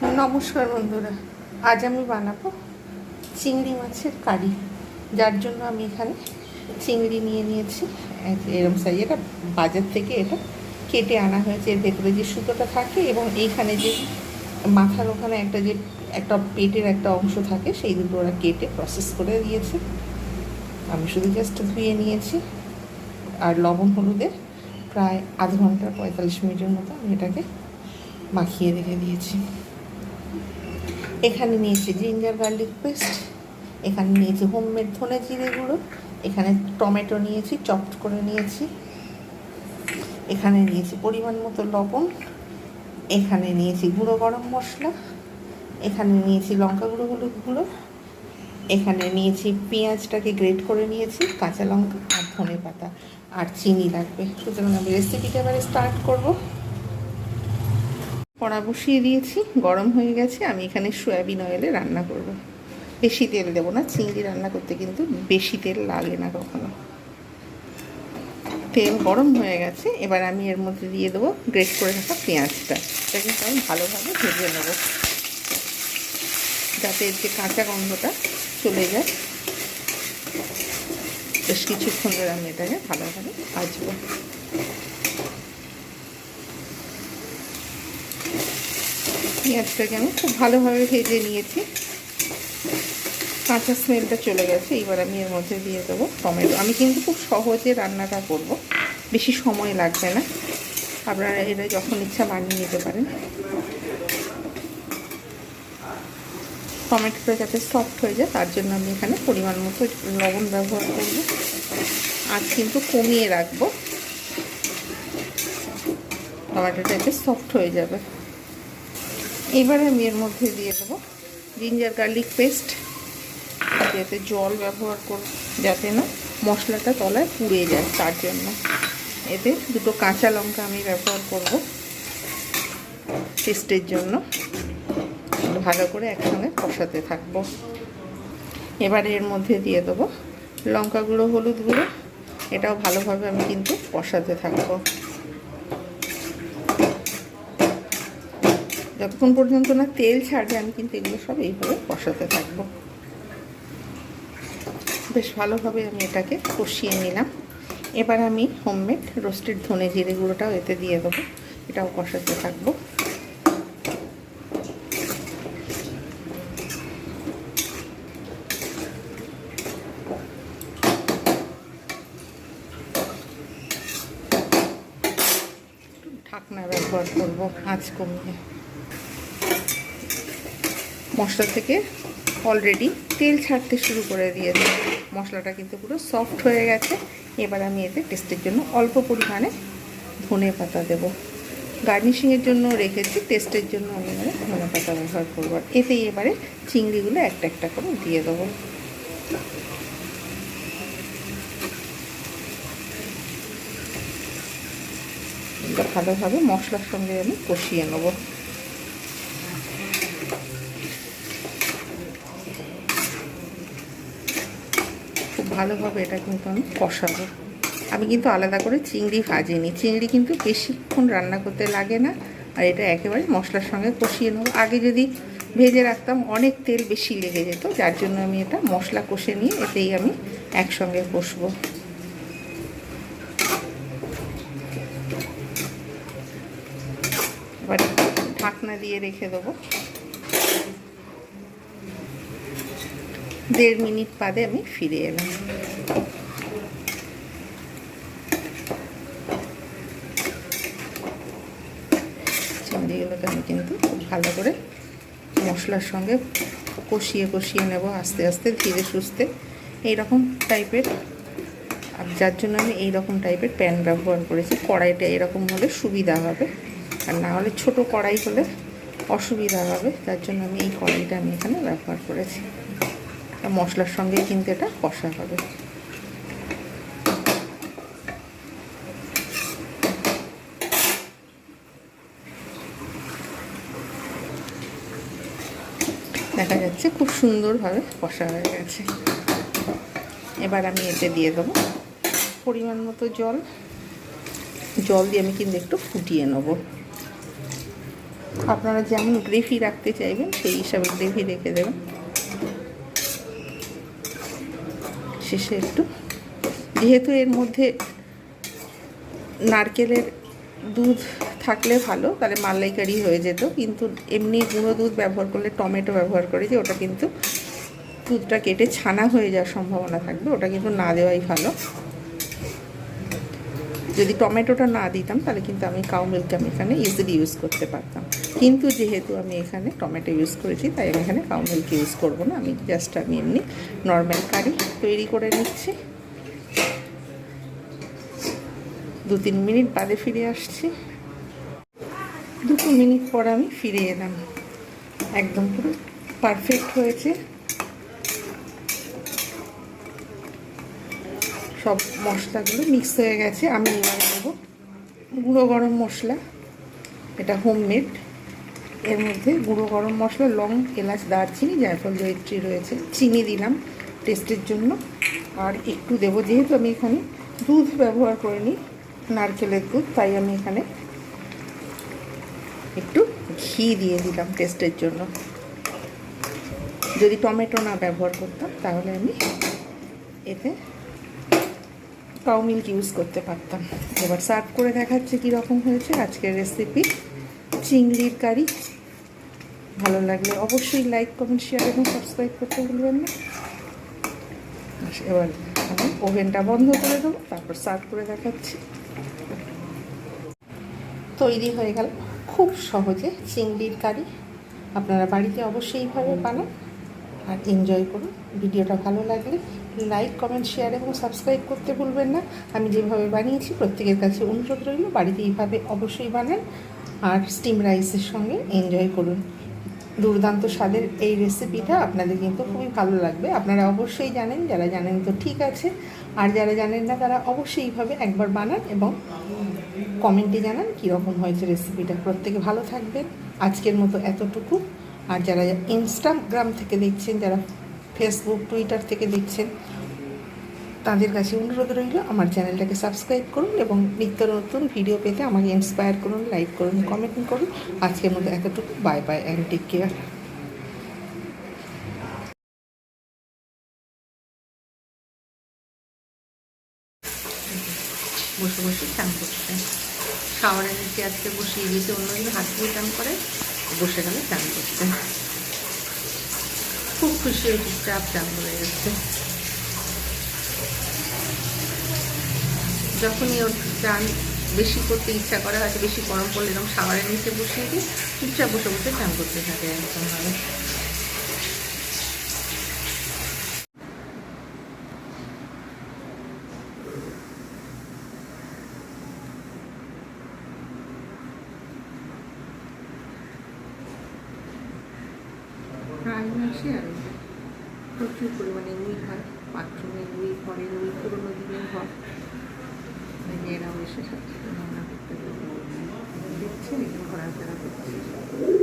নমস্কার বন্ধুরা, আজ আমি বানাবো চিংড়ি মাছের কারি। যার জন্য আমি এখানে চিংড়ি নিয়ে নিয়েছি। এরম সাইজ এটা বাজার থেকে এটা কেটে আনা হয়েছে। এর ভেতরে যে সুতোটা থাকে এবং এইখানে যে মাথার ওখানে একটা যে একটা পেটের একটা অংশ থাকে, সেই দুটো ওরা কেটে প্রসেস করে দিয়েছে। আমি শুধু জাস্ট ধুয়ে নিয়েছি। আর লবণ হলুদের প্রায় আধ ঘণ্টা পঁয়তাল্লিশ মিনিটের মতো আমি এটাকে মাখিয়ে রেখে দিয়েছি। এখানে নিয়েছি জিঞ্জার গার্লিক পেস্ট এখানে নিয়েছি হোমমেড ধনে জিরে গুঁড়ো, এখানে টমেটো নিয়েছি চপড করে নিয়েছি, এখানে নিয়েছি পরিমাণ মতো লবণ, এখানে নিয়েছি গুঁড়ো গরম মশলা, এখানে নিয়েছি লঙ্কা গুঁড়ো, হলুদ গুঁড়ো, এখানে নিয়েছি পেঁয়াজটাকে গ্রেট করে নিয়েছি, কাঁচা লঙ্কা আর ধনে পাতা আর চিনি লাগবে। সুতরাং আমি রেসিপিটা এবারে স্টার্ট করব। কড়া বসিয়ে দিয়েছি, গরম হয়ে গেছে, আমি এখানে সয়াবিন অয়েলে রান্না করব। বেশি তেল দেবো না, চিংড়ি রান্না করতে কিন্তু বেশি তেল লাগে না কখনো। তেল গরম হয়ে গেছে, এবার আমি এর মধ্যে দিয়ে দেবো গ্রেট করে রাখা পেঁয়াজটা। এটা কিন্তু আমি ভালোভাবে ভেজে নেব। যাতে এর যে কাঁচা গন্ধটা চলে যায়। বেশ কিছুক্ষণ ধরে আমি এটাকে ভালোভাবে ভাজবো। পেঁয়াজটাকে আমি খুব ভালোভাবে ভেজে নিয়েছি। কাঁচা স্মেলটা চলে গেছে, এবার আমি এর মধ্যে দিয়ে দেবো টমেটো। আমি কিন্তু খুব সহজে রান্নাটা করব, বেশি সময় লাগবে না। আপনারা এটা যখন ইচ্ছা বানিয়ে নিতে পারেন। টমেটোটা যাতে সফট হয়ে যায়, তার জন্য আমি এখানে পরিমাণ মতো লবণ ব্যবহার করব। আজ কিন্তু কমিয়ে রাখব। টমেটোটা এতে সফট হয়ে যাবে। এবারে আমি এর মধ্যে দিয়ে দেবো জিঞ্জার গার্লিক পেস্ট যাতে জল ব্যবহার করব যাতে না মশলাটা তলায় পুড়ে যায়, তার জন্য। এতে দুটো কাঁচা লঙ্কা আমি ব্যবহার করব টেস্টের জন্য। ভালো করে একসঙ্গে কষাতে থাকব। এবারে এর মধ্যে দিয়ে দেবো লঙ্কা গুঁড়ো, হলুদ গুঁড়ো। এটাও ভালোভাবে আমি কিন্তু কষাতে থাকব। যতক্ষণ পর্যন্ত না তেল ছাড়বে, আমি কিন্তু এগুলো সব এইভাবে কষাতে থাকব। বেশ ভালোভাবে আমি এটাকে কষিয়ে নিলাম। এবার আমি হোমমেড রোস্টেড ধনে জিরে গুঁড়োটাও এতে দিয়ে দেবো, এটাও কষাতে থাকব। ঢাকনা ব্যবহার করব, আঁচ কমিয়ে। মশলা থেকে অলরেডি তেল ছাড়তে শুরু করে দিয়েছে। মশলাটা কিন্তু পুরো সফট হয়ে গেছে। এবার আমি এতে টেস্টের জন্য অল্প পরিমাণে ধনে পাতা দেবো। গার্নিশিংয়ের জন্য রেখেছি টেস্টের জন্য আমি এবারে ধনে পাতা ব্যবহার করব। এতেই এবারে চিংড়িগুলো একটা একটা করে দিয়ে দেবো। ভালোভাবে মশলার সঙ্গে আমি কষিয়ে নেব। ভালোভাবে এটা কিন্তু আমি কষাবো। আমি কিন্তু আলাদা করে চিংড়ি ভাজিনি চিংড়ি কিন্তু বেশিক্ষণ রান্না করতে লাগে না আর এটা একেবারে মশলার সঙ্গে কষিয়ে নেব। আগে যদি ভেজে রাখতাম অনেক তেল বেশি লেগে যেত, যার জন্য আমি এটা মশলা কষে নিয়ে এতেই আমি একসঙ্গে কষবো। ঢাকনা দিয়ে রেখে দেবো। দেড় মিনিট বাদে আমি ফিরে এলাম। চিংড়িগুলোকে আমি কিন্তু খুব ভালো করে মশলার সঙ্গে কষিয়ে কষিয়ে নেব আস্তে আস্তে ধীরে সুস্থে। এইরকম টাইপের আর যার জন্য আমি এই রকম টাইপের প্যান ব্যবহার করেছি। কড়াইটা এরকম হলে সুবিধা হবে। আর না হলে ছোট কড়াই হলে অসুবিধা হবে। যার জন্য আমি এই কড়াইটা আমি এখানে ব্যবহার করেছি। মশলার সঙ্গে কিন্তু এটা কষা হবে। দেখা যাচ্ছে খুব সুন্দরভাবে কষা হয়ে গেছে। এবার আমি এতে দিয়ে দেবো পরিমাণ মতো জল। জল দিয়ে আমি কিন্তু একটু ফুটিয়ে নেব। আপনারা যেমন গ্রেভি রাখতে চাইবেন, সেই হিসাবে গ্রেভি রেখে দেবেন। শেষে একটু। যেহেতু এর মধ্যে নারকেলের দুধ থাকলে ভালো, তাহলে মালাইকারি হয়ে যেত। কিন্তু এমনি গুঁড়ো দুধ ব্যবহার করলে, টমেটো ব্যবহার করে যে, ওটা কিন্তু দুধটা কেটে ছানা হয়ে যাওয়ার সম্ভাবনা থাকবে, ওটা কিন্তু না দেওয়াই ভালো। যদি টমেটোটা না দিতাম, তাহলে কিন্তু আমি কাউ মিল্ক আমি এখানে ইজিলি ইউজ করতে পারতাম। কিন্তু যেহেতু আমি এখানে টমেটো ইউজ করেছি, তাই আমি এখানে কাউ মিল্ক ইউজ করব না। আমি জাস্ট আমি এমনি নর্মাল কারি তৈরি করে নিচ্ছি। দু তিন মিনিট বাদে ফিরে আসছি। দুটো মিনিট পর আমি ফিরে এলাম। একদম পুরো পারফেক্ট হয়েছে। সব মশলাগুলো মিক্স হয়ে গেছে, আমি এবারে দেবো গুঁড়ো গরম মশলা, এটা হোমমেড এর মধ্যে গুঁড়ো গরম মশলা, লং, এলাচ, দারচিনি, জায়ফল, জয়িত্রী রয়েছে, চিনি দিলাম টেস্টের জন্য। আর একটু দেবো, যেহেতু আমি এখানে দুধ ব্যবহার করিনি, নারকেলের দুধ, তাই আমি এখানে একটু ঘি দিয়ে দিলাম টেস্টের জন্য। যদি টমেটো না ব্যবহার করতাম, তাহলে আমি এতে কাউ মিল্ক ইউজ করতে পারতাম। এবার সার্ভ করে দেখাচ্ছে কীরকম হয়েছে। আজকের রেসিপি চিংড়ির কারি। ভালো লাগলে অবশ্যই লাইক কমেন্ট শেয়ার এবং সাবস্ক্রাইব করতে ভুলবেন না। এবার আমি ওভেনটা বন্ধ করে দেবো, তারপর সার্ভ করে দেখাচ্ছি। তৈরি হয়ে গেল খুব সহজে চিংড়ির কারি। আপনারা বাড়িতে অবশ্যই এইভাবে বানান। আর এনজয় করুন। ভিডিওটা ভালো লাগলে লাইক কমেন্ট শেয়ার এবং সাবস্ক্রাইব করতে ভুলবেন না। আমি যেভাবে বানিয়েছি প্রত্যেকের কাছে অনুরোধ রইল, বাড়িতে এইভাবে অবশ্যই বানান আর স্টিম রাইসের সঙ্গে এনজয় করুন। দুর্দান্ত স্বাদের এই রেসিপিটা আপনাদের কিন্তু খুবই ভালো লাগবে। আপনারা অবশ্যই জানেন, যারা জানেন তো ঠিক আছে। আর যারা জানেন না, তারা অবশ্যই এইভাবে একবার বানান এবং কমেন্টে জানান কীরকম হয়েছে রেসিপিটা প্রত্যেকে ভালো থাকবেন। আজকের মতো এতটুকু। আর যারা ইনস্টাগ্রাম থেকে দেখছেন, যারা ফেসবুক টুইটার থেকে দেখছেন, তাদের কাছে অনুরোধ রইল, আমার চ্যানেলটাকে সাবস্ক্রাইব করুন এবং নিত্য নতুন ভিডিও পেতে আমাকে ইন্সপায়ার করুন লাইক করুন কমেন্ট করুন। আজকের মতো এতটুকু। Bye bye and take care বসে বসে চান করছে শাওয়ারের নিচে আজকে বসিয়ে দিয়েছে অন্যদিন হাত দিয়ে চান করে। বসে গেলে চান করতে। খুব খুশি হয়ে চাপ চান করে যাচ্ছে যখনই ওর চান বেশি করতে ইচ্ছা করে, হয়তো বেশি গরম পড়লে এরকম সাবারের নিচে বসিয়ে দিয়ে চুপচাপ বসে বসে চান করতে থাকে একদম প্রায় মাসে আর প্রচুর পরিমাণে রুই হয়, বাথরুমে রুই ঘরে রুই পুরোনো দিনের ঘর। মেয়েরাও এসে সাথে রান্না করতে দেখছেন এখানে ঘোরাফেরা করছে।